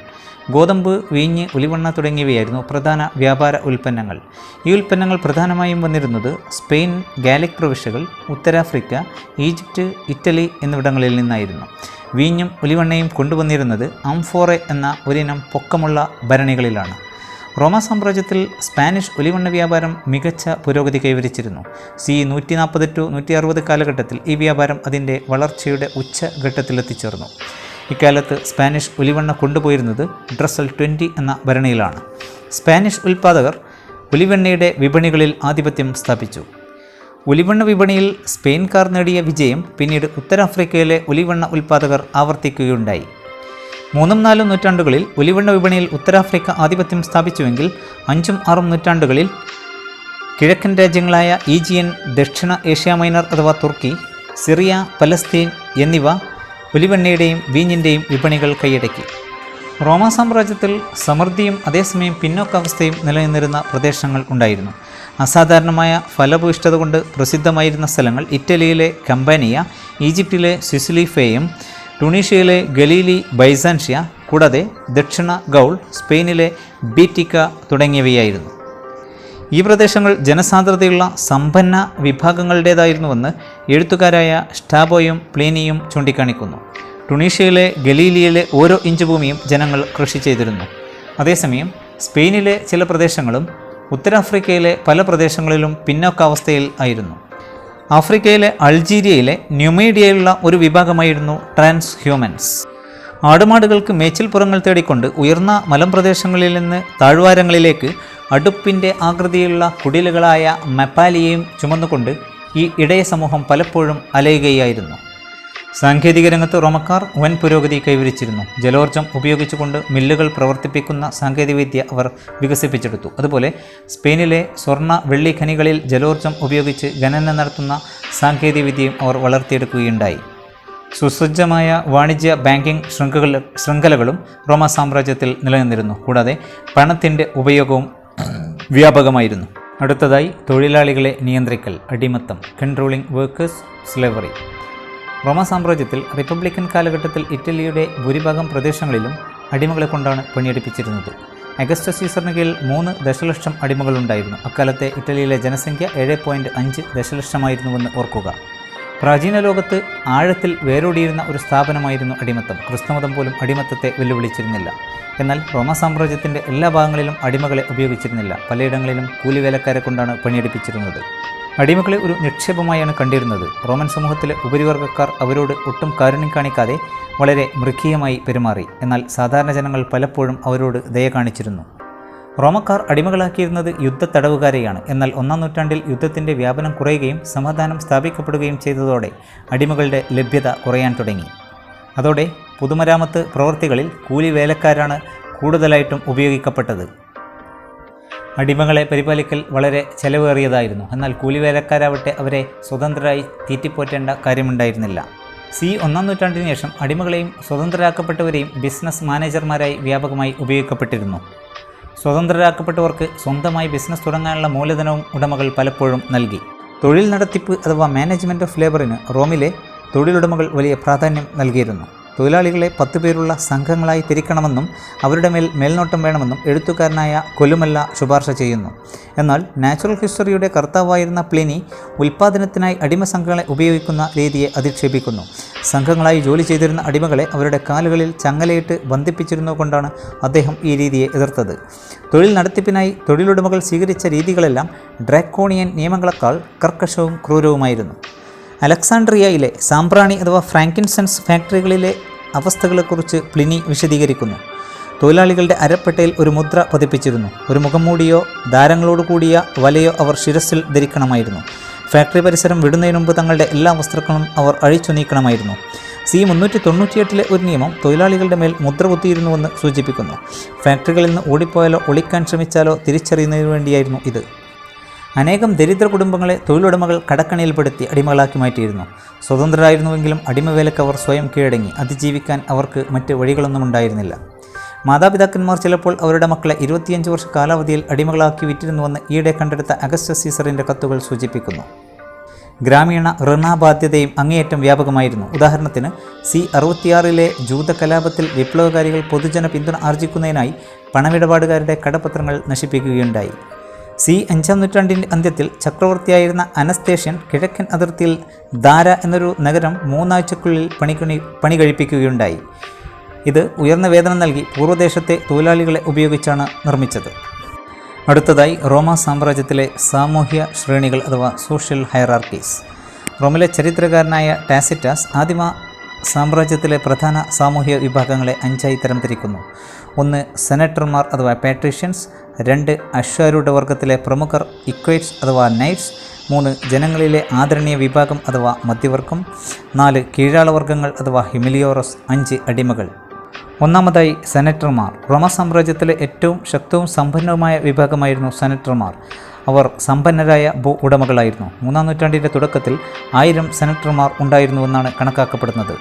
ഗോതമ്പ് വീഞ്ഞ് ഒലിവെണ്ണ തുടങ്ങിയവയായിരുന്നു പ്രധാന വ്യാപാര ഉൽപ്പന്നങ്ങൾ. ഈ ഉൽപ്പന്നങ്ങൾ പ്രധാനമായും വന്നിരുന്നത് സ്പെയിൻ ഗാലിക് പ്രവിശ്യകൾ ഉത്തരാഫ്രിക്ക ഈജിപ്റ്റ് ഇറ്റലി എന്നിവിടങ്ങളിൽ നിന്നായിരുന്നു. വീഞ്ഞും ഒലിവെണ്ണയും കൊണ്ടുവന്നിരുന്നത് അംഫോറെ എന്ന ഒരിനം പൊക്കമുള്ള ഭരണികളിലാണ്. റോമ സാമ്രാജ്യത്തിൽ സ്പാനിഷ് ഒലിവണ്ണ വ്യാപാരം മികച്ച പുരോഗതി കൈവരിച്ചിരുന്നു. സി നൂറ്റി നാൽപ്പത് ടു നൂറ്റി അറുപത് കാലഘട്ടത്തിൽ ഈ വ്യാപാരം അതിന്റെ വളർച്ചയുടെ ഉച്ചഘട്ടത്തിലെത്തിച്ചേർന്നു. ഇക്കാലത്ത് സ്പാനിഷ് ഒലിവണ്ണ കൊണ്ടുപോയിരുന്നത് ഡ്രസ്സൽ ട്വന്റി എന്ന ഭരണിയിലാണ്. സ്പാനിഷ് ഉൽപ്പാദകർ ഒലിവെണ്ണയുടെ വിപണികളിൽ ആധിപത്യം സ്ഥാപിച്ചു. ഒലിവെണ്ണ വിപണിയിൽ സ്പെയിൻകാർ നേടിയ വിജയം പിന്നീട് ഉത്തരാഫ്രിക്കയിലെ ഒലിവെണ്ണ ഉൽപ്പാദകർ ആവർത്തിക്കുകയുണ്ടായി. മൂന്നും നാലും നൂറ്റാണ്ടുകളിൽ ഒലിവെണ്ണ വിപണിയിൽ ഉത്തരാഫ്രിക്ക ആധിപത്യം സ്ഥാപിച്ചുവെങ്കിൽ അഞ്ചും ആറും നൂറ്റാണ്ടുകളിൽ കിഴക്കൻ രാജ്യങ്ങളായ ഈജിയൻ ദക്ഷിണ ഏഷ്യ മൈനർ അഥവാ തുർക്കി സിറിയ പലസ്തീൻ എന്നിവ ഒലിവെണ്ണയുടെയും വീഞ്ഞിന്റെയും വിപണികൾ കൈയടക്കി. റോമാ സാമ്രാജ്യത്തിൽ സമൃദ്ധിയും അതേസമയം പിന്നോക്കാവസ്ഥയും നിലനിന്നിരുന്ന പ്രദേശങ്ങൾ ഉണ്ടായിരുന്നു. അസാധാരണമായ ഫലഭൂയിഷ്ഠത കൊണ്ട് പ്രസിദ്ധമായിരുന്ന സ്ഥലങ്ങൾ ഇറ്റലിയിലെ കമ്പാനിയ ഈജിപ്തിലെ സിസിലിഫേയും ടുണീഷ്യയിലെ ഗലീലി ബൈസാൻഷ്യ കൂടാതെ ദക്ഷിണ ഗൗൾ സ്പെയിനിലെ ബീറ്റിക്ക തുടങ്ങിയവയായിരുന്നു. ഈ പ്രദേശങ്ങൾ ജനസാന്ദ്രതയുള്ള സമ്പന്ന വിഭാഗങ്ങളുടേതായിരുന്നുവെന്ന് എഴുത്തുകാരായ സ്റ്റാബോയും പ്ലീനിയും ചൂണ്ടിക്കാണിക്കുന്നു. ടുണീഷ്യയിലെ ഗലീലിയിലെ ഓരോ ഇഞ്ച് ഭൂമിയും ജനങ്ങൾ കൃഷി ചെയ്തിരുന്നു. അതേസമയം സ്പെയിനിലെ ചില പ്രദേശങ്ങളും ഉത്തരാഫ്രിക്കയിലെ പല പ്രദേശങ്ങളിലും പിന്നോക്കാവസ്ഥയിൽ ആയിരുന്നു. ആഫ്രിക്കയിലെ അൾജീരിയയിലെ ന്യൂമീഡിയയിലുള്ള ഒരു വിഭാഗമായിരുന്നു ട്രാൻസ് ഹ്യൂമൻസ് ആടുമാടുകൾക്ക് മേച്ചിൽപ്പുറങ്ങൾ തേടിക്കൊണ്ട് ഉയർന്ന മലമ്പ്രദേശങ്ങളിൽ നിന്ന് താഴ്വാരങ്ങളിലേക്ക് അടുപ്പിന്റെ ആകൃതിയിലുള്ള കുടിലുകളായ മെപ്പാലിയെയും ചുമന്നുകൊണ്ട് ഈ ഇടയ സമൂഹം പലപ്പോഴും അലയുകയായിരുന്നു. സാങ്കേതിക രംഗത്ത് റോമക്കാർ വൻ പുരോഗതി കൈവരിച്ചിരുന്നു. ജലോർജം ഉപയോഗിച്ചുകൊണ്ട് മില്ലുകൾ പ്രവർത്തിപ്പിക്കുന്ന സാങ്കേതികവിദ്യ അവർ വികസിപ്പിച്ചെടുത്തു. അതുപോലെ സ്പെയിനിലെ സ്വർണ വെള്ളി ഖനികളിൽ ജലോർജം ഉപയോഗിച്ച് ഖനനം നടത്തുന്ന സാങ്കേതികവിദ്യയും അവർ വളർത്തിയെടുക്കുകയുണ്ടായി. സുസജ്ജമായ വാണിജ്യ ബാങ്കിംഗ് ശൃംഖല ശൃംഖലകളും റോമ സാമ്രാജ്യത്തിൽ നിലനിന്നിരുന്നു. കൂടാതെ പണത്തിന്റെ ഉപയോഗവും വ്യാപകമായിരുന്നു. അടുത്തതായി തൊഴിലാളികളെ നിയന്ത്രിക്കൽ അടിമത്തം കൺട്രോളിംഗ് വർക്കേഴ്സ് സ്ലേവറി റോമ സാമ്രാജ്യത്തിൽ റിപ്പബ്ലിക്കൻ കാലഘട്ടത്തിൽ ഇറ്റലിയുടെ ഭൂരിഭാഗം പ്രദേശങ്ങളിലും അടിമകളെ കൊണ്ടാണ് പണിയെടുപ്പിച്ചിരുന്നത്. അഗസ്റ്റ സീസറിന് കീഴിൽ മൂന്ന് ദശലക്ഷം അടിമകളുണ്ടായിരുന്നു അക്കാലത്തെ ഇറ്റലിയിലെ ജനസംഖ്യ ഏഴ് പോയിന്റ് അഞ്ച് ദശലക്ഷമായിരുന്നുവെന്ന് ഓർക്കുക. പ്രാചീന ലോകത്ത് ആഴത്തിൽ വേരോടിയിരുന്ന ഒരു സ്ഥാപനമായിരുന്നു അടിമത്തം. ക്രിസ്തുമതം പോലും അടിമത്തത്തെ വെല്ലുവിളിച്ചിരുന്നില്ല. എന്നാൽ റോമ സാമ്രാജ്യത്തിന്റെ എല്ലാ ഭാഗങ്ങളിലും അടിമകളെ ഉപയോഗിച്ചിരുന്നില്ല. പലയിടങ്ങളിലും കൂലിവേലക്കാരെ കൊണ്ടാണ് പണിയെടുപ്പിച്ചിരുന്നത്. അടിമകളെ ഒരു നിക്ഷേപമായാണ് കണ്ടിരുന്നത്. റോമൻ സമൂഹത്തിലെ ഉപരിവർഗക്കാർ അവരോട് ഒട്ടും കാരുണ്യം കാണിക്കാതെ വളരെ മൃഗീയമായി പെരുമാറി. എന്നാൽ സാധാരണ ജനങ്ങൾ പലപ്പോഴും അവരോട് ദയ കാണിച്ചിരുന്നു. റോമക്കാർ അടിമകളാക്കിയിരുന്നത് യുദ്ധ തടവുകാരെയാണ്. എന്നാൽ ഒന്നാം നൂറ്റാണ്ടിൽ യുദ്ധത്തിന്റെ വ്യാപനം കുറയുകയും സമാധാനം സ്ഥാപിക്കപ്പെടുകയും ചെയ്തതോടെ അടിമകളുടെ ലഭ്യത കുറയാൻ തുടങ്ങി. അതോടെ പൊതുമരാമത്ത് പ്രവൃത്തികളിൽ കൂലി വേലക്കാരാണ് കൂടുതലായിട്ടും ഉപയോഗിക്കപ്പെട്ടത്. അടിമകളെ പരിപാലിക്കൽ വളരെ ചെലവേറിയതായിരുന്നു. എന്നാൽ കൂലിവേലക്കാരാവട്ടെ അവരെ സ്വതന്ത്രരായി തീറ്റിപ്പോറ്റേണ്ട കാര്യമുണ്ടായിരുന്നില്ല. സി ഒന്നാം നൂറ്റാണ്ടിന് ശേഷം അടിമകളെയും സ്വതന്ത്രരാക്കപ്പെട്ടവരെയും ബിസിനസ് മാനേജർമാരായി വ്യാപകമായി ഉപയോഗിക്കപ്പെട്ടിരുന്നു. സ്വതന്ത്രരാക്കപ്പെട്ടവർക്ക് സ്വന്തമായി ബിസിനസ് തുടങ്ങാനുള്ള മൂലധനവും ഉടമകൾ പലപ്പോഴും നൽകി. തൊഴിൽ നടത്തിപ്പ് അഥവാ മാനേജ്മെന്റ് ഓഫ് ലേബറിന് റോമിലെ തൊഴിലുടമകൾ വലിയ പ്രാധാന്യം നൽകിയിരുന്നു. തൊഴിലാളികളെ പത്ത് പേരുള്ള സംഘങ്ങളായി തിരിക്കണമെന്നും അവരുടെ മേൽ മേൽനോട്ടം വേണമെന്നും എഴുത്തുകാരനായ കൊലുമല്ല ശുപാർശ ചെയ്യുന്നു. എന്നാൽ നാച്ചുറൽ ഹിസ്റ്ററിയുടെ കർത്താവായിരുന്ന പ്ലിനി ഉൽപ്പാദനത്തിനായി അടിമ സംഘങ്ങളെ ഉപയോഗിക്കുന്ന രീതിയെ അധിക്ഷേപിക്കുന്നു. സംഘങ്ങളായി ജോലി ചെയ്തിരുന്ന അടിമകളെ അവരുടെ കാലുകളിൽ ചങ്ങലയിട്ട് ബന്ധിപ്പിച്ചിരുന്നു കൊണ്ടാണ് അദ്ദേഹം ഈ രീതിയെ എതിർത്തത്. തൊഴിൽ നടത്തിപ്പിനായി തൊഴിലുടമകൾ സ്വീകരിച്ച രീതികളെല്ലാം ഡ്രാക്കോണിയൻ നിയമങ്ങളെക്കാൾ കർക്കശവും ക്രൂരവുമായിരുന്നു. അലക്സാണ്ട്രിയയിലെ സാമ്പ്രാണി അഥവാ ഫ്രാങ്കിൻസെൻസ് ഫാക്ടറികളിലെ അവസ്ഥകളെക്കുറിച്ച് പ്ലിനി വിശദീകരിക്കുന്നു. തൊഴിലാളികളുടെ അരപ്പട്ടയിൽ ഒരു മുദ്ര പതിപ്പിച്ചിരുന്നു. ഒരു മുഖംമൂടിയോ ദാരങ്ങളോട് കൂടിയ വലയോ അവർ ശിരസിൽ ധരിക്കണമായിരുന്നു. ഫാക്ടറി പരിസരം വിടുന്നതിന് മുമ്പ് തങ്ങളുടെ എല്ലാ വസ്ത്രങ്ങളും അവർ അഴിച്ചു നീക്കണമായിരുന്നു. സി മുന്നൂറ്റി തൊണ്ണൂറ്റിയെട്ടിലെ ഒരു നിയമം തൊഴിലാളികളുടെ മേൽ മുദ്ര കുത്തിയിരുന്നുവെന്ന് സൂചിപ്പിക്കുന്നു. ഫാക്ടറികളിൽ നിന്ന് ഓടിപ്പോയാലോ ഒളിക്കാൻ ശ്രമിച്ചാലോ തിരിച്ചറിയുന്നതിനു വേണ്ടിയായിരുന്നു ഇത്. അനേകം ദരിദ്ര കുടുംബങ്ങളെ തൊഴിലുടമകൾ കടക്കണിയിൽപ്പെടുത്തി അടിമകളാക്കി മാറ്റിയിരുന്നു. സ്വതന്ത്രരായിരുന്നുവെങ്കിലും അടിമവേലക്കവർ സ്വയം കീഴടങ്ങി. അതിജീവിക്കാൻ അവർക്ക് മറ്റ് വഴികളൊന്നും ഉണ്ടായിരുന്നില്ല. മാതാപിതാക്കന്മാർ ചിലപ്പോൾ അവരുടെ മക്കളെ ഇരുപത്തിയഞ്ച് വർഷ കാലാവധിയിൽ അടിമകളാക്കി വിറ്റിരുന്നുവെന്ന് ഈയിടെ കണ്ടെടുത്ത അഗസ്റ്റ സീസറിന്റെ കത്തുകൾ സൂചിപ്പിക്കുന്നു. ഗ്രാമീണ ഋണബാധ്യതയും അങ്ങേയറ്റം വ്യാപകമായിരുന്നു. ഉദാഹരണത്തിന് സി അറുപത്തിയാറിലെ ജൂത കലാപത്തിൽ വിപ്ലവകാരികൾ പൊതുജന പിന്തുണ ആർജിക്കുന്നതിനായി പണമിടപാടുകാരുടെ കടപത്രങ്ങൾ നശിപ്പിക്കുകയുണ്ടായി. സി അഞ്ചാം നൂറ്റാണ്ടിന്റെ അന്ത്യത്തിൽ ചക്രവർത്തിയായിരുന്ന അനസ്തേഷ്യൻ കിഴക്കൻ അതിർത്തിയിൽ ദാര എന്നൊരു നഗരം മൂന്നാഴ്ചക്കുള്ളിൽ പണിക്കണി പണി കഴിപ്പിക്കുകയുണ്ടായി ഇത് ഉയർന്ന വേതനം നൽകി പൂർവദേശത്തെ തൊഴിലാളികളെ ഉപയോഗിച്ചാണ് നിർമ്മിച്ചത്. അടുത്തതായി റോമ സാമ്രാജ്യത്തിലെ സാമൂഹ്യ ശ്രേണികൾ അഥവാ സോഷ്യൽ ഹയറാർക്കീസ്. റോമിലെ ചരിത്രകാരനായ ടാസിറ്റാസ് ആദിമ സാമ്രാജ്യത്തിലെ പ്രധാന സാമൂഹ്യ വിഭാഗങ്ങളെ അഞ്ചായി തരംതിരിക്കുന്നു. ഒന്ന് സെനറ്റർമാർ അഥവാ പാട്രീഷ്യൻസ് രണ്ട് അശ്വാരൂഢ വർഗത്തിലെ പ്രമുഖർ ഇക്വൈറ്റ്സ് അഥവാ നൈറ്റ്സ് മൂന്ന് ജനങ്ങളിലെ ആദരണീയ വിഭാഗം അഥവാ മധ്യവർഗം നാല് കീഴാളവർഗങ്ങൾ അഥവാ ഹിമിലിയോറസ് അഞ്ച് അടിമകൾ. ഒന്നാമതായി സെനറ്റർമാർ. റോമ സാമ്രാജ്യത്തിലെ ഏറ്റവും ശക്തവും സമ്പന്നവുമായ വിഭാഗമായിരുന്നു സെനറ്റർമാർ. അവർ സമ്പന്നരായ ഭൂ ഉടമകളായിരുന്നു. മൂന്നാം നൂറ്റാണ്ടിന്റെ തുടക്കത്തിൽ ആയിരം സെനറ്റർമാർ ഉണ്ടായിരുന്നുവെന്നാണ് കണക്കാക്കപ്പെടുന്നത്.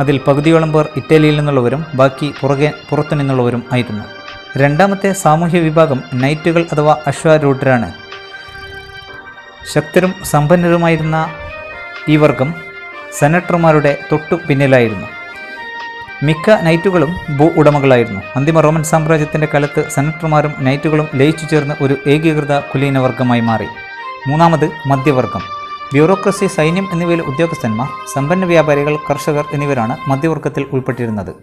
അതിൽ പകുതിയോളം പേർ ഇറ്റലിയിൽ നിന്നുള്ളവരും ബാക്കി പുറകെ പുറത്തു നിന്നുള്ളവരും ആയിരുന്നു. രണ്ടാമത്തെ സാമൂഹ്യ വിഭാഗം നൈറ്റുകൾ അഥവാ അശ്വാരൂഢരാണ്. ശക്തരും സമ്പന്നരുമായിരുന്ന ഈ വർഗം സെനറ്റർമാരുടെ തൊട്ടു പിന്നിലായിരുന്നു. മിക്ക നൈറ്റുകളും ഭൂ ഉടമകളായിരുന്നു. അന്തിമ റോമൻ സാമ്രാജ്യത്തിന്റെ കാലത്ത് സെനറ്റർമാരും നൈറ്റുകളും ലയിച്ചു ചേർന്ന് ഒരു ഏകീകൃത കുലീനവർഗമായി മാറി. മൂന്നാമത് മധ്യവർഗം ബ്യൂറോക്രസി സൈന്യം എന്നിവയിലെ ഉദ്യോഗസ്ഥന്മാർ സമ്പന്ന വ്യാപാരികൾ കർഷകർ എന്നിവരാണ് മധ്യവർഗത്തിൽ ഉൾപ്പെട്ടിരുന്നത്.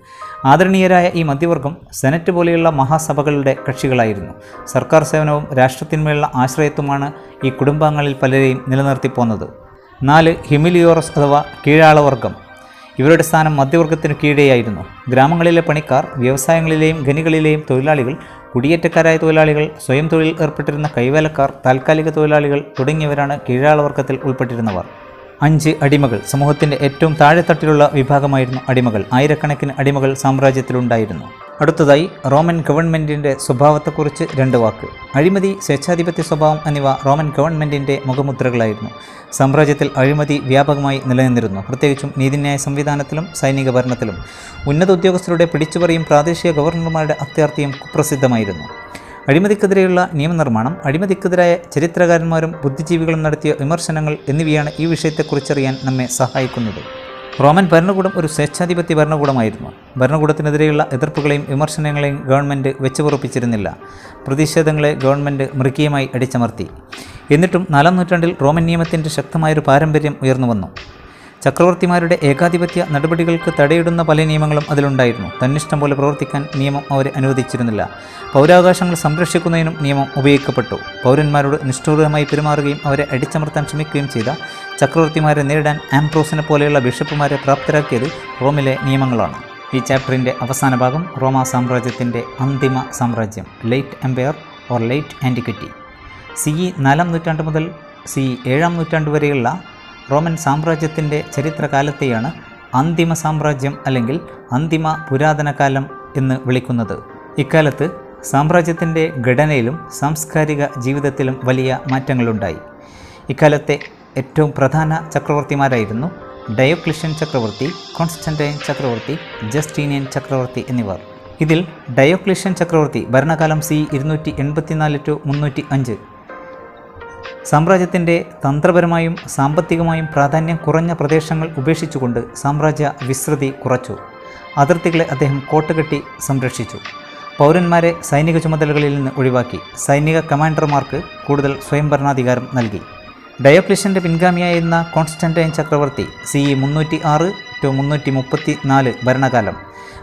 ആദരണീയരായ ഈ മധ്യവർഗം സെനറ്റ് പോലെയുള്ള മഹാസഭകളുടെ കക്ഷികളായിരുന്നു. സർക്കാർ സേവനവും രാഷ്ട്രത്തിന്മേലുള്ള ആശ്രയത്വമാണ് ഈ കുടുംബാംഗങ്ങളിൽ പലരെയും നിലനിർത്തിപ്പോന്നത്. നാല് ഹിമിലിയോറസ് അഥവാ കീഴാളവർഗം ഇവരുടെ സ്ഥാനം മധ്യവർഗത്തിനു കീഴെയായിരുന്നു. ഗ്രാമങ്ങളിലെ പണിക്കാർ വ്യവസായങ്ങളിലെയും ഖനികളിലെയും തൊഴിലാളികൾ കുടിയേറ്റക്കാരായ തൊഴിലാളികൾ സ്വയം തൊഴിൽ ഏർപ്പെട്ടിരുന്ന കൈവേലക്കാർ താൽക്കാലിക തൊഴിലാളികൾ തുടങ്ങിയവരാണ് കീഴാളവർഗത്തിൽ ഉൾപ്പെട്ടിരുന്നവർ. അഞ്ച് അടിമകൾ സമൂഹത്തിന്റെ ഏറ്റവും താഴെത്തട്ടിലുള്ള വിഭാഗമായിരുന്നു അടിമകൾ. ആയിരക്കണക്കിന് അടിമകൾ സാമ്രാജ്യത്തിലുണ്ടായിരുന്നു. അടുത്തതായി റോമൻ ഗവൺമെന്റിന്റെ സ്വഭാവത്തെക്കുറിച്ച് രണ്ട് വാക്ക്. അഴിമതി സ്വേച്ഛാധിപത്യ സ്വഭാവം എന്നിവ റോമൻ ഗവൺമെന്റിന്റെ മുഖമുദ്രകളായിരുന്നു. സാമ്രാജ്യത്തിൽ അഴിമതി വ്യാപകമായി നിലനിന്നിരുന്നു. പ്രത്യേകിച്ചും നീതിന്യായ സംവിധാനത്തിലും സൈനിക ഭരണത്തിലും. ഉന്നത ഉദ്യോഗസ്ഥരുടെ പിടിച്ചുപറിയും പ്രാദേശിക ഗവർണർമാരുടെ അത്യാർത്ഥിയും കുപ്രസിദ്ധമായിരുന്നു. അഴിമതിക്കെതിരെയുള്ള നിയമനിർമ്മാണം അഴിമതിക്കെതിരായ ചരിത്രകാരന്മാരും ബുദ്ധിജീവികളും നടത്തിയ വിമർശനങ്ങൾ എന്നിവയാണ് ഈ വിഷയത്തെക്കുറിച്ചറിയാൻ നമ്മെ സഹായിക്കുന്നത്. റോമൻ ഭരണകൂടം ഒരു സ്വേച്ഛാധിപത്യ ഭരണകൂടമായിരുന്നു. ഭരണകൂടത്തിനെതിരെയുള്ള എതിർപ്പുകളെയും വിമർശനങ്ങളെയും ഗവൺമെന്റ് വെച്ചുപുറപ്പിച്ചിരുന്നില്ല. പ്രതിഷേധങ്ങളെ ഗവൺമെന്റ് മൃഗീയമായി അടിച്ചമർത്തി. എന്നിട്ടും നാലാം നൂറ്റാണ്ടിൽ റോമൻ നിയമത്തിന്റെ ശക്തമായൊരു പാരമ്പര്യം ഉയർന്നു വന്നു ചക്രവർത്തിമാരുടെ ഏകാധിപത്യ നടപടികൾക്ക് തടയിടുന്ന പല നിയമങ്ങളും അതിലുണ്ടായിരുന്നു. തന്നിഷ്ടം പോലെ പ്രവർത്തിക്കാൻ നിയമം അവരെ അനുവദിച്ചിരുന്നില്ല. പൗരാവകാശങ്ങൾ സംരക്ഷിക്കുന്നതിനും നിയമം ഉപയോഗിക്കപ്പെട്ടു. പൗരന്മാരോട് നിഷ്ഠൂരമായി പെരുമാറുകയും അവരെ അടിച്ചമർത്താൻ ശ്രമിക്കുകയും ചെയ്ത ചക്രവർത്തിമാരെ നേരിടാൻ ആംപ്രോസിനെ പോലെയുള്ള ബിഷപ്പുമാരെ പ്രാപ്തരാക്കിയത് റോമിലെ നിയമങ്ങളാണ്. ഈ ചാപ്റ്ററിന്റെ അവസാന ഭാഗം റോമ സാമ്രാജ്യത്തിന്റെ അന്തിമ സാമ്രാജ്യം late empire or late antiquity C E നാലാം നൂറ്റാണ്ട് മുതൽ സി ഇ ഏഴാം നൂറ്റാണ്ട് വരെയുള്ള റോമൻ സാമ്രാജ്യത്തിന്റെ ചരിത്രകാലത്തെയാണ് അന്തിമ സാമ്രാജ്യം അല്ലെങ്കിൽ അന്തിമ പുരാതനകാലം എന്ന് വിളിക്കുന്നത്. ഇക്കാലത്ത് സാമ്രാജ്യത്തിന്റെ ഘടനയിലും സാംസ്കാരിക ജീവിതത്തിലും വലിയ മാറ്റങ്ങളുണ്ടായി. ഇക്കാലത്തെ ഏറ്റവും പ്രധാന ചക്രവർത്തിമാരായിരുന്നു ഡയോക്ലിഷ്യൻ ചക്രവർത്തി കോൺസ്റ്റന്റൈൻ ചക്രവർത്തി ജസ്റ്റീനിയൻ ചക്രവർത്തി എന്നിവർ. ഇതിൽ ഡയോക്ലിഷ്യൻ ചക്രവർത്തി ഭരണകാലം സി ഇരുന്നൂറ്റി എൺപത്തിനാല് ടു മുന്നൂറ്റി അഞ്ച് സാമ്രാജ്യത്തിന്റെ തന്ത്രപരമായും സാമ്പത്തികമായും പ്രാധാന്യം കുറഞ്ഞ പ്രദേശങ്ങൾ ഉപേക്ഷിച്ചുകൊണ്ട് സാമ്രാജ്യ വിസ്തൃതി കുറച്ചു. അതിർത്തികളെ അദ്ദേഹം കോട്ടുകെട്ടി സംരക്ഷിച്ചു. പൗരന്മാരെ സൈനിക ചുമതലകളിൽ നിന്ന് ഒഴിവാക്കി. സൈനിക കമാൻഡർമാർക്ക് കൂടുതൽ സ്വയംഭരണാധികാരം നൽകി. ഡയോക്ലിഷ്യന്റെ പിൻഗാമിയായിരുന്ന കോൺസ്റ്റന്റൈൻ ചക്രവർത്തി സി ഇ മുന്നൂറ്റി ആറ് ടു മുന്നൂറ്റി മുപ്പത്തി നാല് ഭരണകാലം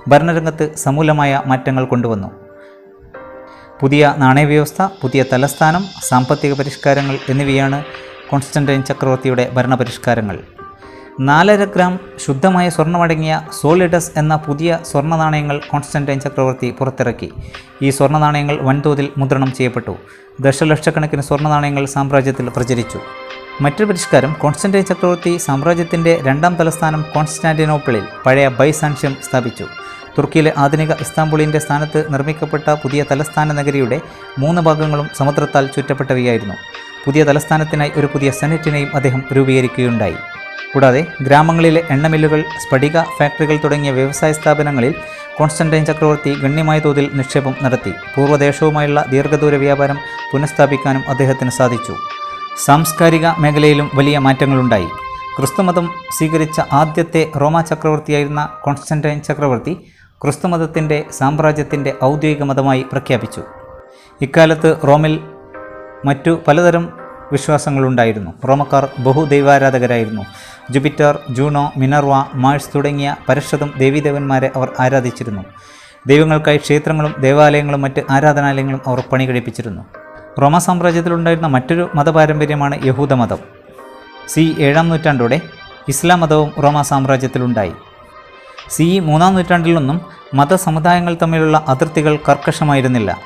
ഭരണരംഗത്ത് സമൂലമായ മാറ്റങ്ങൾ കൊണ്ടുവന്നു. പുതിയ നാണയവ്യവസ്ഥ പുതിയ തലസ്ഥാനം സാമ്പത്തിക പരിഷ്കാരങ്ങൾ എന്നിവയാണ് കോൺസ്റ്റന്റൈൻ ചക്രവർത്തിയുടെ ഭരണപരിഷ്കാരങ്ങൾ. നാലര ഗ്രാം ശുദ്ധമായ സ്വർണമടങ്ങിയ സോളിഡസ് എന്ന പുതിയ സ്വർണ നാണയങ്ങൾ കോൺസ്റ്റന്റൈൻ ചക്രവർത്തി പുറത്തിറക്കി. ഈ സ്വർണ നാണയങ്ങൾ വൻതോതിൽ മുദ്രണം ചെയ്യപ്പെട്ടു. ദശലക്ഷക്കണക്കിന് സ്വർണ നാണയങ്ങൾ സാമ്രാജ്യത്തിൽ പ്രചരിച്ചു. മറ്റൊരു പരിഷ്കാരം കോൺസ്റ്റന്റൈൻ ചക്രവർത്തി സാമ്രാജ്യത്തിന്റെ രണ്ടാം തലസ്ഥാനം കോൺസ്റ്റാന്റിനോപ്പിളിൽ പഴയ ബൈസാൻഷ്യം സ്ഥാപിച്ചു. തുർക്കിയിലെ ആധുനിക ഇസ്താംബുളിന്റെ സ്ഥാനത്ത് നിർമ്മിക്കപ്പെട്ട പുതിയ തലസ്ഥാന നഗരിയുടെ മൂന്ന് ഭാഗങ്ങളും സമുദ്രത്താൽ ചുറ്റപ്പെട്ടവയായിരുന്നു. പുതിയ തലസ്ഥാനത്തിനായി ഒരു പുതിയ സെനറ്റിനെയും അദ്ദേഹം രൂപീകരിക്കുകയുണ്ടായി. കൂടാതെ ഗ്രാമങ്ങളിലെ എണ്ണമില്ലുകൾ സ്ഫടിക ഫാക്ടറികൾ തുടങ്ങിയ വ്യവസായ സ്ഥാപനങ്ങളിൽ കോൺസ്റ്റന്റൈൻ ചക്രവർത്തി ഗണ്യമായ തോതിൽ നിക്ഷേപം നടത്തി. പൂർവദേശവുമായുള്ള ദീർഘദൂര വ്യാപാരം പുനഃസ്ഥാപിക്കാനും അദ്ദേഹത്തിന് സാധിച്ചു. സാംസ്കാരിക മേഖലയിലും വലിയ മാറ്റങ്ങളുണ്ടായി. ക്രിസ്തുമതം സ്വീകരിച്ച ആദ്യത്തെ റോമ ചക്രവർത്തിയായിരുന്ന കോൺസ്റ്റന്റൈൻ ചക്രവർത്തി ക്രിസ്തുമതത്തിന്റെ സാമ്രാജ്യത്തിന്റെ ഔദ്യോഗിക മതമായി പ്രഖ്യാപിച്ചു. ഇക്കാലത്ത് റോമിൽ മറ്റു പലതരം വിശ്വാസങ്ങളുണ്ടായിരുന്നു. റോമക്കാർ ബഹുദൈവാരാധകരായിരുന്നു. ജുപിറ്റർ ജൂണോ മിനർവ മാഴ്സ് തുടങ്ങിയ പരഷതും ദേവീദേവന്മാരെ അവർ ആരാധിച്ചിരുന്നു. ദൈവങ്ങൾക്കായി ക്ഷേത്രങ്ങളും ദേവാലയങ്ങളും മറ്റ് ആരാധനാലയങ്ങളും അവർ പണി കഴിപ്പിച്ചിരുന്നു റോമ സാമ്രാജ്യത്തിലുണ്ടായിരുന്ന മറ്റൊരു മതപാരമ്പര്യമാണ് യഹൂദമതം. സി ഏഴാം നൂറ്റാണ്ടോടെ ഇസ്ലാം മതവും റോമ സാമ്രാജ്യത്തിലുണ്ടായി. സി മൂന്നാം നൂറ്റാണ്ടിലൊന്നും മതസമുദായങ്ങൾ തമ്മിലുള്ള അതിർത്തികൾ കർക്കശമായിരുന്നില്ല.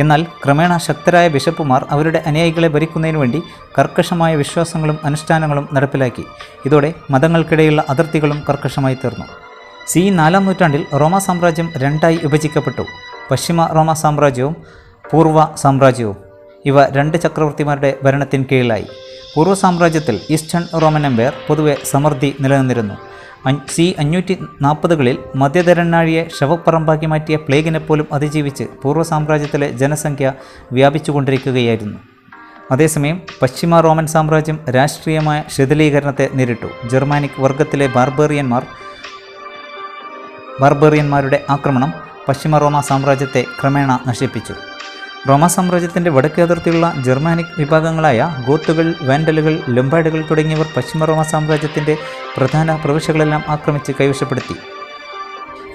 എന്നാൽ ക്രമേണ ശക്തരായ ബിഷപ്പുമാർ അവരുടെ അനുയായികളെ ഭരിക്കുന്നതിന് വേണ്ടി കർക്കശമായ വിശ്വാസങ്ങളും അനുഷ്ഠാനങ്ങളും നടപ്പിലാക്കി. ഇതോടെ മതങ്ങൾക്കിടയിലുള്ള അതിർത്തികളും കർക്കശമായി തീർന്നു. സി നാലാം നൂറ്റാണ്ടിൽ റോമ സാമ്രാജ്യം രണ്ടായി വിഭജിക്കപ്പെട്ടു. പശ്ചിമ റോമ സാമ്രാജ്യവും പൂർവ സാമ്രാജ്യവും. ഇവ രണ്ട് ചക്രവർത്തിമാരുടെ ഭരണത്തിന് കീഴിലായി. പൂർവ സാമ്രാജ്യത്തിൽ ഈസ്റ്റേൺ റോമൻ എംപയർ പൊതുവെ സമൃദ്ധി നിലനിന്നിരുന്നു. സി അഞ്ഞൂറ്റി നാൽപ്പതുകളിൽ മധ്യധരനാഴിയെ ശവപ്പറമ്പാക്കി മാറ്റിയ പ്ലേഗിനെ പോലും അതിജീവിച്ച് പൂർവ സാമ്രാജ്യത്തിലെ ജനസംഖ്യ വ്യാപിച്ചുകൊണ്ടിരിക്കുകയായിരുന്നു. അതേസമയം പശ്ചിമ റോമൻ സാമ്രാജ്യം രാഷ്ട്രീയമായ ശിഥിലീകരണത്തെ നേരിട്ടു. ജർമാനിക് വർഗത്തിലെ ബാർബേറിയന്മാർ ബാർബേറിയന്മാരുടെ ആക്രമണം പശ്ചിമ റോമ സാമ്രാജ്യത്തെ ക്രമേണ നശിപ്പിച്ചു. റോമ സാമ്രാജ്യത്തിന്റെ വടക്കേ അതിർത്തിയുള്ള ജർമാനിക് വിഭാഗങ്ങളായ ഗോത്തുകൾ വാൻഡലുകൾ ലംബാഡുകൾ തുടങ്ങിയവർ പശ്ചിമ റോമ സാമ്രാജ്യത്തിന്റെ പ്രധാന പ്രവിശ്യകളെല്ലാം ആക്രമിച്ച് കൈവശപ്പെടുത്തി.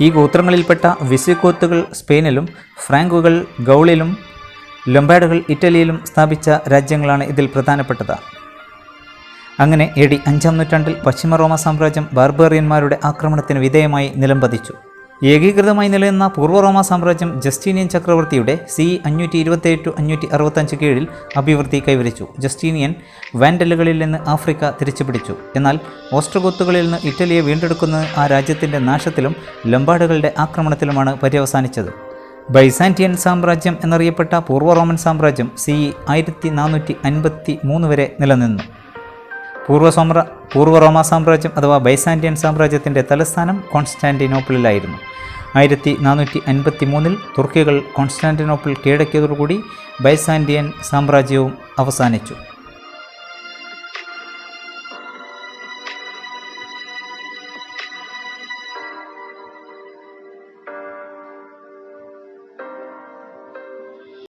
ഈ ഗോത്രങ്ങളിൽപ്പെട്ട വിസിഗോത്തുകൾ സ്പെയിനിലും ഫ്രാങ്കുകൾ ഗൗളിലും ലംബാഡുകൾ ഇറ്റലിയിലും സ്ഥാപിച്ച രാജ്യങ്ങളാണ് ഇതിൽ പ്രധാനപ്പെട്ടത്. അങ്ങനെ എ ഡി അഞ്ചാം നൂറ്റാണ്ടിൽ പശ്ചിമ റോമ സാമ്രാജ്യം ബാർബേറിയന്മാരുടെ ആക്രമണത്തിന് വിധേയമായി നിലംപതിച്ചു. ഏകീകൃതമായി നിലനിന്ന പൂർവ റോമ സാമ്രാജ്യം ജസ്റ്റീനിയൻ ചക്രവർത്തിയുടെ സി അഞ്ഞൂറ്റി ഇരുപത്തിയേഴ് ടു അഞ്ഞൂറ്റി അറുപത്തഞ്ച് കീഴിൽ അഭിവൃദ്ധി കൈവരിച്ചു. ജസ്റ്റീനിയൻ വാൻഡലുകളിൽ നിന്ന് ആഫ്രിക്ക തിരിച്ചുപിടിച്ചു. എന്നാൽ ഓസ്ട്രഗോത്തുകളിൽ നിന്ന് ഇറ്റലിയെ വീണ്ടെടുക്കുന്നത് ആ രാജ്യത്തിന്റെ നാശത്തിലും ലംബാഡുകളുടെ ആക്രമണത്തിലുമാണ് പര്യവസാനിച്ചത്. ബൈസാന്റിയൻ സാമ്രാജ്യം എന്നറിയപ്പെട്ട പൂർവ റോമൻ സാമ്രാജ്യം സി ആയിരത്തി നാനൂറ്റി അൻപത്തി മൂന്ന് വരെ നിലനിന്നു. പൂർവ സോമ്ര പൂർവ റോമ സാമ്രാജ്യം അഥവാ ബൈസാന്റിയൻ സാമ്രാജ്യത്തിന്റെ തലസ്ഥാനം കോൺസ്റ്റാന്റിനോപ്പിളിലായിരുന്നു. ആയിരത്തി നാനൂറ്റി അൻപത്തി മൂന്നിൽ തുർക്കികൾ കോൺസ്റ്റാന്റിനോപ്പിൾ കീഴടക്കിയതോടുകൂടി ബൈസാൻഡിയൻ സാമ്രാജ്യവും അവസാനിച്ചു.